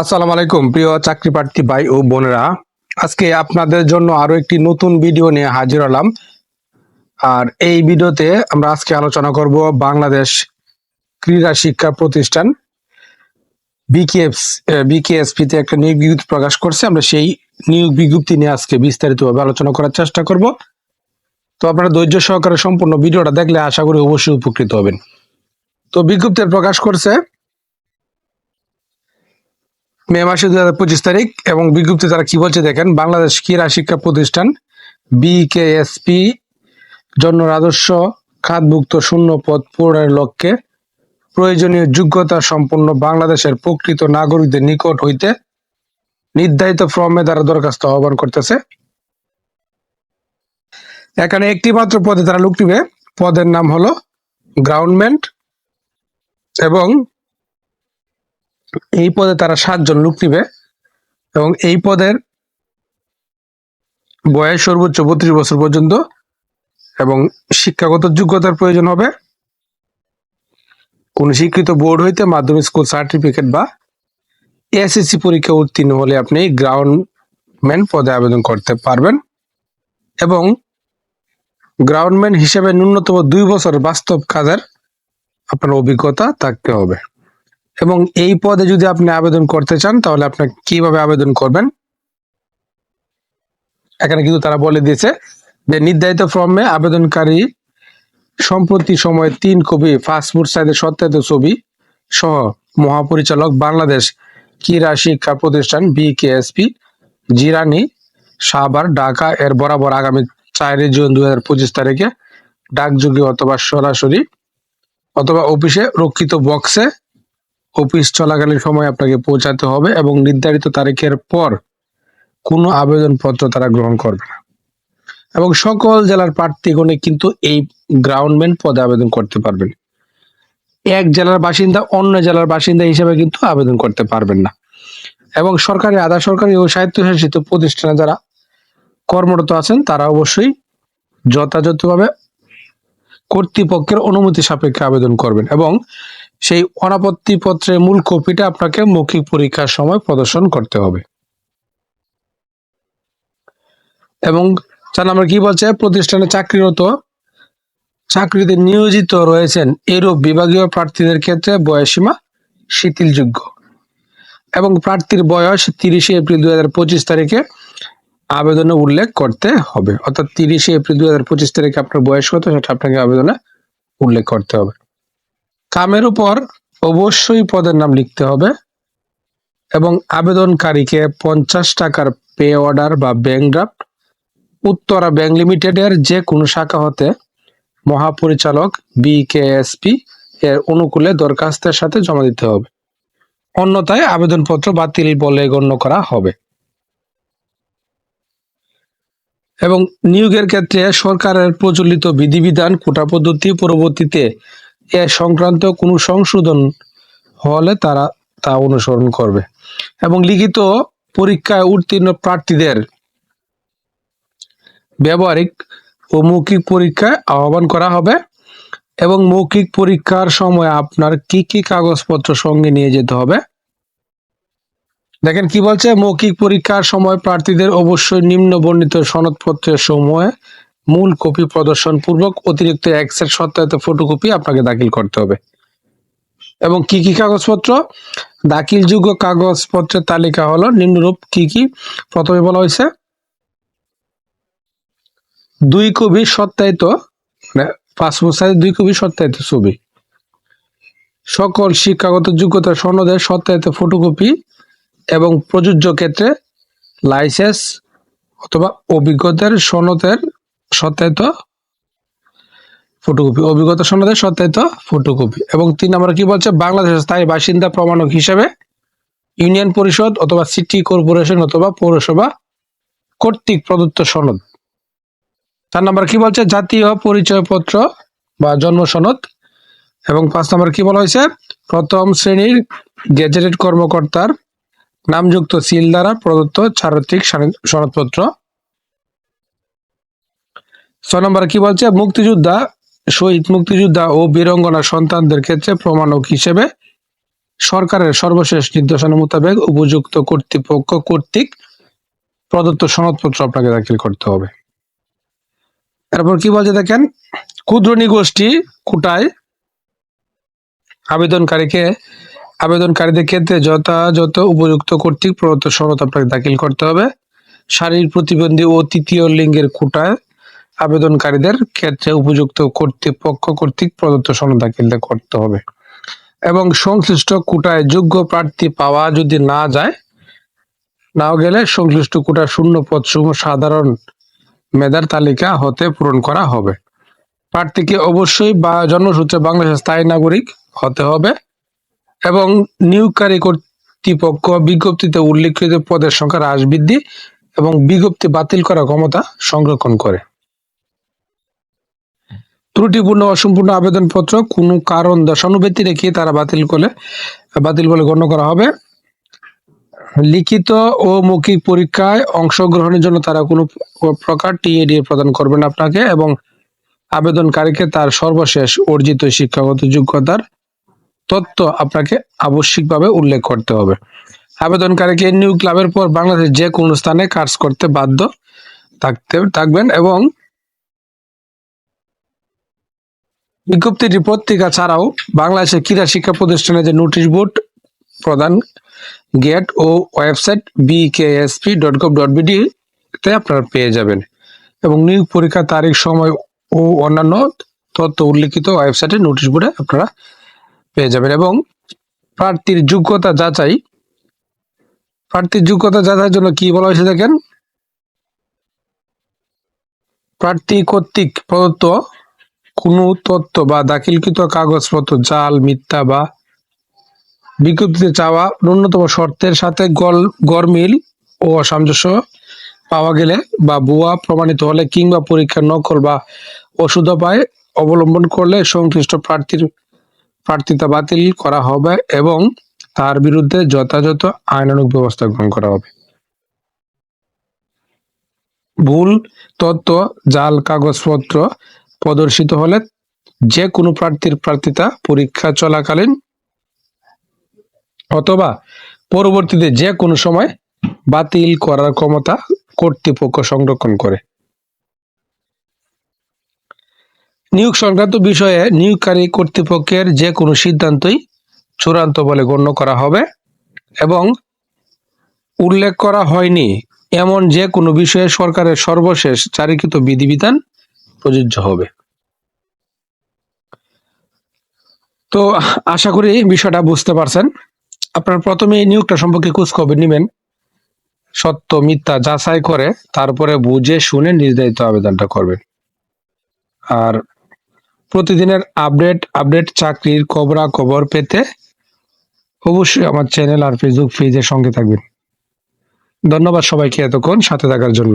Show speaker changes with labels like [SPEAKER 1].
[SPEAKER 1] আসসালামু আলাইকুম, প্রিয় চাকরি প্রার্থী ভাই ও বোনেরা। আজকে আপনাদের জন্য আরও একটি নতুন ভিডিও নিয়ে হাজির হলাম। আর এই ভিডিওতে আমরা আজকে আলোচনা করব বাংলাদেশ ক্রীড়া শিক্ষা প্রতিষ্ঠান বিকেএফ বিকেএসপি তে একটা নিয়োগ বিজ্ঞপ্তি প্রকাশ করছে। আমরা সেই নিয়োগ বিজ্ঞপ্তি নিয়ে আজকে বিস্তারিতভাবে আলোচনা করার চেষ্টা করব। তো আপনারা ধৈর্য সহকারে সম্পূর্ণ ভিডিওটা দেখলে আশা করি অবশ্যই উপকৃত হবেন। তো বিজ্ঞপ্তি প্রকাশ করছে মে মাসে দু হাজার পঁচিশ তারিখ এবং বিজ্ঞপ্তি তারা কি বলছে দেখেন, বাংলাদেশ ক্রীড়া শিক্ষা প্রতিষ্ঠান? বিকেএসপি জন্য রাজস্ব খাতভুক্ত শূন্য পদ পূরণের লক্ষ্যে প্রয়োজনীয় যোগ্যতা সম্পন্ন বাংলাদেশের প্রকৃত নাগরিকদের নিকট হইতে নির্ধারিত ফর্মে দ্বারা দরখাস্ত আহ্বান করতেছে। এখানে একটি মাত্র পদে তারা লোক নিবে। পদের নাম হলো গ্রাউন্ডমেন্ট এবং এই পদে তারা সাতজন লোক নিবে এবং এই পদের বয়স সর্বোচ্চ বত্রিশ বছর পর্যন্ত এবং শিক্ষাগত যোগ্যতার প্রয়োজন হবে। কোন শিক্ষিত বোর্ড হইতে মাধ্যমিক স্কুল সার্টিফিকেট বা এসএসসি পরীক্ষা উত্তীর্ণ হলে আপনি গ্রাউন্ডম্যান পদে আবেদন করতে পারবেন এবং গ্রাউন্ডম্যান হিসেবে ন্যূনতম দুই বছর বাস্তব কাজের আপনার অভিজ্ঞতা থাকতে হবে। এবং এই পদে যদি আপনি আবেদন করতে চান, তাহলে আপনি কীভাবে আবেদন করবেন? এখানে কিন্তু তারা বলে দিয়েছে যে নির্ধারিত ফর্মে আবেদনকারী সম্প্রতি সময়ে তিন কপি পাসপোর্ট সাইজের সত্যায়িত ছবি সহ মহাপরিচালক বাংলাদেশ ক্রীড়া শিক্ষা প্রতিষ্ঠান বিকেএসপি জিরানি, সাভার, ঢাকা এর বরাবর আগামী চারই জুন দুই হাজার পঁচিশ তারিখে ডাকযোগে অথবা সরাসরি অথবা অফিসে রক্ষিত বক্সে অফিস চলাকালীন সময় আপনাকে পৌঁছাতে হবে এবং নির্ধারিত তারিখের পর কোনো আবেদনপত্র তারা গ্রহণ করবে না। এবং সকল জেলার প্রার্থীগণে কিন্তু এই গ্রাউন্ডম্যান পদে আবেদন করতে পারবেন। এক জেলার বাসিন্দা অন্য জেলার বাসিন্দা হিসেবে কিন্তু আবেদন করতে পারবেন না। এবং সরকারি, আধা সরকারি ও স্বায়ত্তশাসিত প্রতিষ্ঠানে যারা কর্মরত আছেন, তারা অবশ্যই যথাযথভাবে কর্তৃপক্ষের অনুমতি সাপেক্ষে আবেদন করবেন। এবং সেই অনাপত্তি পত্রের মূল কপিটা আপনাকে মৌখিক পরীক্ষার সময় প্রদর্শন করতে হবে। এবং চার নম্বর কি বলছে? প্রতিষ্ঠানে চাকরিরত, চাকরিতে নিয়োজিত রয়েছেন এরূপ বিভাগীয় প্রার্থীদের ক্ষেত্রে বয়সীমা শিথিলযোগ্য। এবং প্রার্থীর বয়স তিরিশে এপ্রিল দুই হাজার পঁচিশ তারিখে আবেদনে উল্লেখ করতে হবে। অর্থাৎ তিরিশে এপ্রিল দুই হাজার পঁচিশ তারিখে আপনার বয়স কত, সেটা আপনাকে আবেদনে উল্লেখ করতে হবে। কামের উপর অবশ্যই পদের নাম লিখতে হবে এবং আবেদনকারীকে পঞ্চাশ টাকার পে অর্ডার বা ব্যাংক ড্রাফট উত্তরা ব্যাংক লিমিটেডের যে কোনো শাখা হতে মহাপরিচালক বিকেএসপি এর অনুকূলে দরখাস্তের সাথে জমা দিতে হবে। অন্যথায় আবেদনপত্র বাতিল বলে গণ্য করা হবে। এবং নিয়োগের ক্ষেত্রে সরকারের প্রচলিত বিধিবিধান, কোটা পদ্ধতি পরবর্তীতে এ সংক্রান্ত কোনো সংশোধন হলে তারা তা অনুসরণ করবে। এবং লিখিত পরীক্ষায় উত্তীর্ণ প্রার্থীদের ব্যবহারিক ও মৌখিক পরীক্ষায় আহ্বান করা হবে। এবং মৌখিক পরীক্ষার সময় আপনার কি কি কাগজপত্র সঙ্গে নিয়ে যেতে হবে? দেখেন কি বলছে? মৌখিক পরীক্ষার সময় প্রার্থীদের অবশ্যই নিম্ন বর্ণিত সনদপত্রের সময় মূল কপি প্রদর্শন পূর্বক অতিরিক্ত এক্সের সত্যায়িত ফটোকপি আপনাকে দাখিল করতে হবে। এবং কি কি কাগজপত্র? দাখিলযোগ্য কাগজপত্রের তালিকা হলো নিম্নরূপ কি কি? প্রথমে বলা হয়েছে, দুই কপি সত্যায়িত মানে পাসপোর্ট সাইজ দুই কপি সত্যায়িত ছবি। সকল শিক্ষাগত যোগ্যতা সনদের সত্যায়িত ফটোকপি এবং প্রযোজ্য ক্ষেত্রে লাইসেন্স অথবা অভিজ্ঞতার সনদের সত্যায়িত ফটোকপি, অভিজ্ঞতা সনদের সত্যায়িত ফটোকপি। এবং তিন নম্বর কি বলছে? বাংলাদেশের স্থায়ী বাসিন্দা প্রমাণক হিসেবে ইউনিয়ন পরিষদ অথবা সিটি কর্পোরেশন অথবা পৌরসভা কর্তৃক প্রদত্ত সনদ। চার নম্বর কি বলছে? জাতীয় পরিচয়পত্র বা জন্ম সনদ। এবং পাঁচ নম্বর কি বলা হয়েছে? প্রথম শ্রেণির গেজেটেড কর্মকর্তার নামযুক্ত সিল দ্বারা প্রদত্ত চারিত্রিক সনদপত্র। ছয় নম্বর কি বলছে? মুক্তিযোদ্ধা, শহীদ মুক্তিযোদ্ধা ও বীরঙ্গনা সন্তানদের ক্ষেত্রে প্রমাণক হিসেবে সরকারের সর্বশেষ নির্দেশনা মোতাবেক উপযুক্ত কর্তৃপক্ষ কর্তৃক প্রদত্ত সনদপত্র আপনাকে দাখিল করতে হবে। এরপর কি বলছে দেখেন? ক্ষুদ্র নিগোষ্ঠী কোটায় আবেদনকারীকে, আবেদনকারীদের ক্ষেত্রে যথাযথ উপযুক্ত কর্তৃক প্রদত্ত সনদ আপনাকে দাখিল করতে হবে। শারীরিক প্রতিবন্ধী ও তৃতীয় লিঙ্গের কোটায় আবেদনকারীদের ক্ষেত্রে উপযুক্ত কর্তৃপক্ষ কর্তৃক প্রদত্ত সনদ দাখিল করতে হবে। এবং সংশ্লিষ্ট কোটায় যোগ্য প্রার্থী পাওয়া যদি না যায়, নাও গেলে সংশ্লিষ্ট কোটা শূন্য পদ সমূহ সাধারণ মেধার তালিকা হতে পূরণ করা হবে। প্রার্থীকে অবশ্যই বা জন্মসূত্রে বাংলাদেশের স্থায়ী নাগরিক হতে হবে এবং নিয়োগকারী কর্তৃপক্ষ বিজ্ঞপ্তিতে উল্লেখিত পদের সংখ্যা হ্রাস বৃদ্ধি এবং বিজ্ঞপ্তি বাতিল করার ক্ষমতা সংরক্ষণ করে। ত্রুটিপূর্ণ অসম্পূর্ণ আবেদনপত্র কোনো কারণ দর্শানো ব্যক্তি রেখে তারা বাতিল করলে, বাতিল বলে গণ্য করা হবে। লিখিত ও মৌখিক পরীক্ষায় অংশগ্রহণের জন্য তারা কোনো প্রকার টিএডি প্রদান করবেন আপনাকে এবং আবেদনকারীকে তার সর্বশেষ অর্জিত শিক্ষাগত যোগ্যতার তথ্য আপনাকে আবশ্যিকভাবে উল্লেখ করতে হবে। আবেদনকারীকে নিউ ক্লাবের পর বাংলাদেশ যে কোনো স্থানে কাজ করতে বাধ্য থাকতে থাকবেন এবং বিজ্ঞপ্তিটি পত্রিকা ছাড়াও বাংলাদেশের ক্রীড়া শিক্ষা প্রতিষ্ঠানে যে নোটিশ বোর্ড প্রদান গেট ও website BKSP dot gov dot BD তে আপনারা পেয়ে যাবেন। এবং নিয়োগ পরীক্ষা তারিখ, সময় ও অন্যান্য তথ্য উল্লিখিত ওয়েবসাইটে নোটিশ বোর্ডে আপনারা পেয়ে যাবেন। এবং প্রার্থীর যোগ্যতা যাচাই, প্রার্থীর যোগ্যতা যাচাইয়ের জন্য কি বলা হয়েছে দেখেন? প্রার্থী কর্তৃক প্রদত্ত কোনো তথ্য বা দাখিলকৃত কাগজপত্র, জাল, মিথ্যা বা বিজ্ঞপ্তিতে চাওয়া ন্যূনতম শর্তের সাথে গল গরমিল ও অসামঞ্জস্য পাওয়া গেলে বা ভুয়া প্রমাণিত হলে কিংবা পরীক্ষার নকল বা ওষুধপায় অবলম্বন করলে সংশ্লিষ্ট প্রার্থীর প্রার্থিতা বাতিল করা হবে এবং তার বিরুদ্ধে যথাযথ আইনানুগ ব্যবস্থা গ্রহণ করা হবে। ভুল তথ্য জাল, কাগজপত্র প্রদর্শিত হলে যে কোনো প্রার্থীর প্রার্থিতা পরীক্ষা চলাকালীন অথবা পরবর্তীতে যে কোনো সময় বাতিল করার ক্ষমতা কর্তৃপক্ষ সংরক্ষণ করে। নিয়োগ সংক্রান্ত বিষয়ে নিয়োগকারী কর্তৃপক্ষের যে কোনো সিদ্ধান্তই চূড়ান্ত বলে গণ্য করা হবে এবং উল্লেখ করা হয়নি। এমন যে কোনো বিষয়ে সরকারের সর্বশেষ জারিকৃত বিধিবিধান প্রযোজ্য হবে। তো আশা করি বিষয়টা বুঝতে পারছেন। আপনার প্রথমে এই নিয়োগটা সম্পর্কে খোঁজ খবর নেবেন। সত্য, মিথ্যা যাচাই করে তারপরে বুঝে শুনে নির্ধারিত আবেদনটা করবেন। আর প্রতিদিনের আপডেট আপডেট চাকরির খবরা খবর পেতে অবশ্যই আমার চ্যানেল আর ফেসবুক পেজের সঙ্গে থাকবেন। ধন্যবাদ সবাইকে এতক্ষণ সাথে থাকার জন্য।